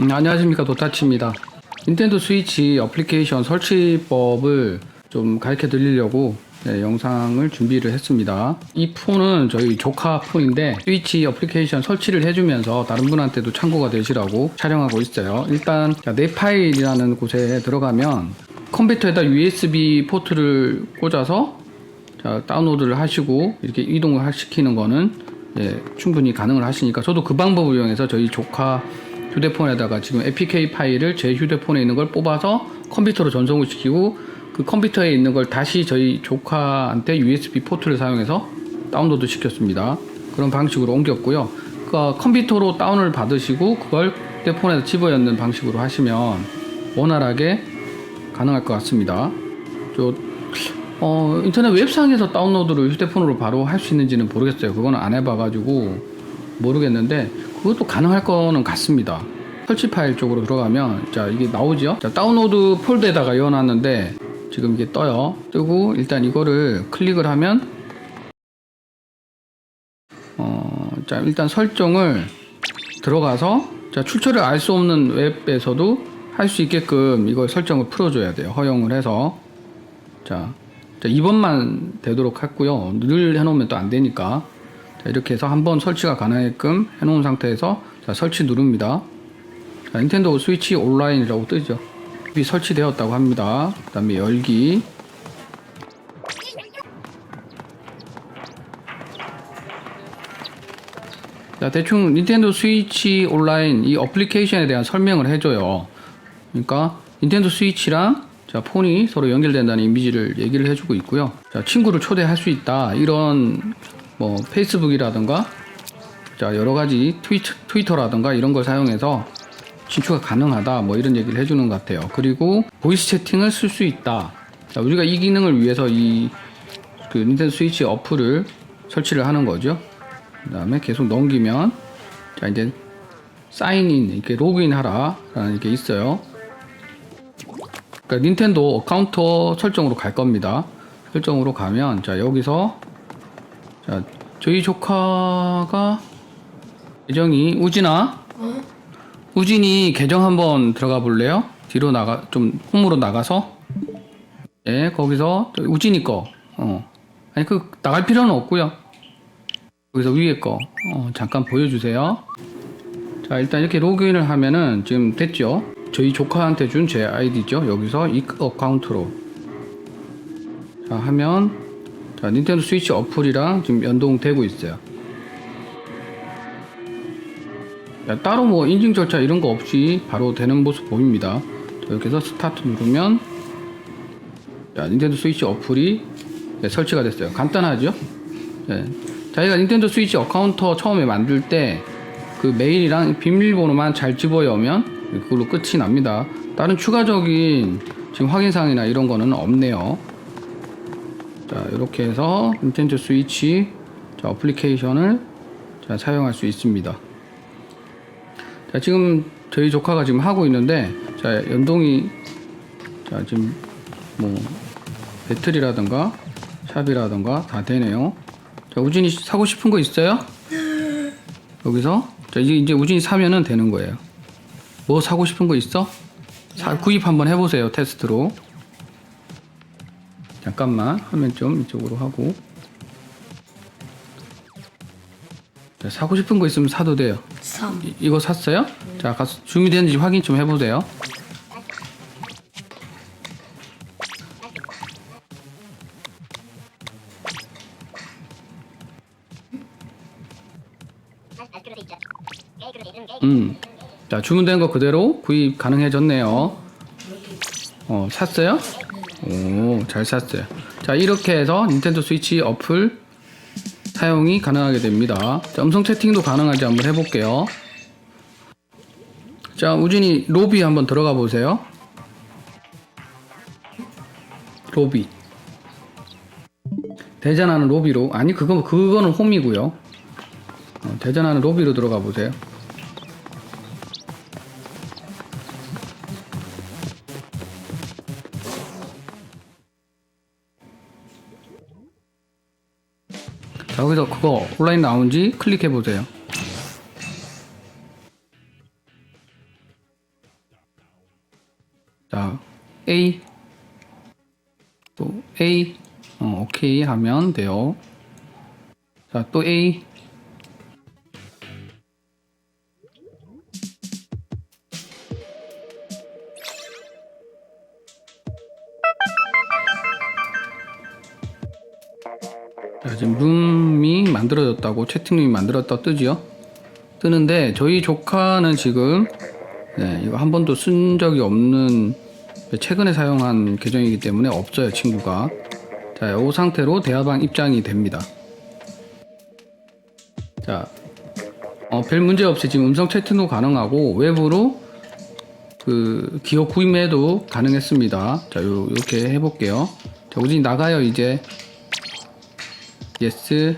음, 안녕하십니까 도타치입니다. 닌텐도 스위치 어플리케이션 설치법을 좀 가르쳐 드리려고 네, 영상을 준비를 했습니다. 이 폰은 저희 조카 폰인데 스위치 어플리케이션 설치를 해주면서 다른 분한테도 참고가 되시라고 촬영하고 있어요. 일단 자, 내 파일이라는 곳에 들어가면 컴퓨터에다 USB 포트를 꽂아서 자, 다운로드를 하시고 이렇게 이동을 하- 시키는 거는 예, 충분히 가능을 하시니까 저도 그 방법을 이용해서 저희 조카 휴대폰에다가 지금 APK 파일을 제 휴대폰에 있는 걸 뽑아서 컴퓨터로 전송을 시키고 그 컴퓨터에 있는 걸 다시 저희 조카한테 USB 포트를 사용해서 다운로드 시켰습니다. 그런 방식으로 옮겼고요. 그 컴퓨터로 다운을 받으시고 그걸 휴대폰에다 집어넣는 방식으로 하시면 원활하게 가능할 것 같습니다. 저 어, 인터넷 웹상에서 다운로드를 휴대폰으로 바로 할 수 있는지는 모르겠어요. 그거는 안 해봐가지고 모르겠는데 그것도 가능할 거는 같습니다. 설치 파일 쪽으로 들어가면 자 이게 나오죠. 자 다운로드 폴더에다가 이어놨는데 지금 이게 떠요. 뜨고 일단 이거를 클릭을 하면 어자 일단 설정을 들어가서 자 출처를 알 수 없는 웹에서도 할 수 있게끔 이걸 설정을 풀어줘야 돼요. 허용을 해서 자, 자 2번만 되도록 했고요. 늘 해놓으면 또 안 되니까 자, 이렇게 해서 한번 설치가 가능하게끔 해놓은 상태에서 자, 설치 누릅니다. 자, 닌텐도 스위치 온라인이라고 뜨죠. 이 설치되었다고 합니다. 그 다음에 열기. 자, 대충 닌텐도 스위치 온라인 이 어플리케이션에 대한 설명을 해줘요. 그러니까 닌텐도 스위치랑 자, 폰이 서로 연결된다는 이미지를 얘기를 해주고 있고요. 자, 친구를 초대할 수 있다. 이런 뭐 페이스북이라든가 자, 여러 가지 트위터, 트위터라든가 이런 걸 사용해서 신추가 가능하다. 뭐 이런 얘기를 해주는 것 같아요. 그리고 보이스 채팅을 쓸 수 있다. 자, 우리가 이 기능을 위해서 이 그 닌텐도 스위치 어플을 설치를 하는 거죠. 그 다음에 계속 넘기면 자 이제 사인인 이렇게 로그인 하라 라는 게 있어요. 그러니까 닌텐도 어카운터 설정으로 갈 겁니다. 설정으로 가면 자 여기서 자 저희 조카가 계정이 우진아 우진이 계정 한번 들어가 볼래요? 뒤로 나가 좀 홈으로 나가서 예 거기서 저 우진이 거 어. 아니 그 나갈 필요는 없고요. 여기서 위에 거 어, 잠깐 보여주세요. 자 일단 이렇게 로그인을 하면은 지금 됐죠. 저희 조카한테 준 제 아이디죠. 여기서 이 어카운트로 자 하면 자 닌텐도 스위치 어플이랑 지금 연동되고 있어요. 자, 따로 뭐 인증 절차 이런 거 없이 바로 되는 모습 보입니다. 자, 이렇게 해서 스타트 누르면 자, 닌텐도 스위치 어플이 네, 설치가 됐어요. 간단하죠? 네. 자기가 닌텐도 스위치 어카운터 처음에 만들 때 그 메일이랑 비밀번호만 잘 집어넣으면 그걸로 끝이 납니다. 다른 추가적인 지금 확인사항이나 이런 거는 없네요. 자, 이렇게 해서 닌텐도 스위치 자, 어플리케이션을 자, 사용할 수 있습니다. 자, 지금 저희 조카가 지금 하고 있는데 자, 연동이 자, 지금 뭐 배터리라든가 샵이라든가 다 되네요. 자, 우진이 사고 싶은 거 있어요? 여기서 자, 이제 이제 우진이 사면은 되는 거예요. 뭐 사고 싶은 거 있어? 사, 구입 한번 해보세요 테스트로. 잠깐만 화면 좀 이쪽으로 하고. 자, 사고 싶은 거 있으면 사도 돼요. 3 이, 이거 샀어요? 자, 가서 준비되는지 확인 좀 해보세요. 음. 자, 주문된 거 그대로 구입 가능해졌네요. 어, 샀어요? 오, 잘 샀어요. 자, 이렇게 해서 닌텐도 스위치 어플 사용이 가능하게 됩니다. 자, 음성 채팅도 가능한지 한번 해볼게요. 자, 우진이 로비 한번 들어가 보세요. 로비. 대전하는 로비로 아니 그거 그거는 홈이고요. 어, 대전하는 로비로 들어가 보세요. 자, 여기서 그거 온라인 나온지 클릭해 보세요. 자, A 또 A 어, 오케이 하면 돼요. 자, 또 A 자, 지금 룸이 만들어졌다고 채팅룸이 만들었다 뜨지요? 뜨는데 저희 조카는 지금 네, 이거 한 번도 쓴 적이 없는 최근에 사용한 계정이기 때문에 없어요 친구가 자, 이 상태로 대화방 입장이 됩니다. 자, 어, 별 문제 없이 지금 음성 채팅도 가능하고 외부로 그 기업 구입해도 가능했습니다. 자, 요, 이렇게 해볼게요. 자, 우진이 나가요 이제. 예스.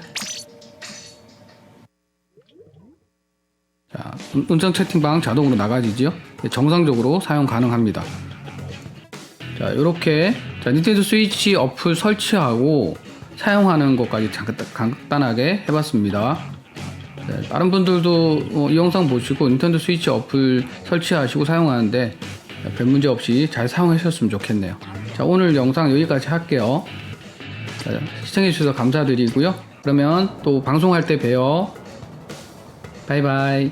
자, 음- 음성 채팅방 자동으로 나가지죠. 네, 정상적으로 사용 가능합니다. 자, 이렇게 자, 닌텐도 스위치 어플 설치하고 사용하는 것까지 간단하게 해봤습니다. 네, 다른 분들도 어, 이 영상 보시고 닌텐도 스위치 어플 설치하시고 사용하는데 네, 별 문제 없이 잘 사용하셨으면 좋겠네요. 자, 오늘 영상 여기까지 할게요. 자, 시청해주셔서 감사드리고요. 그러면 또 방송할 때 봬요. 바이바이.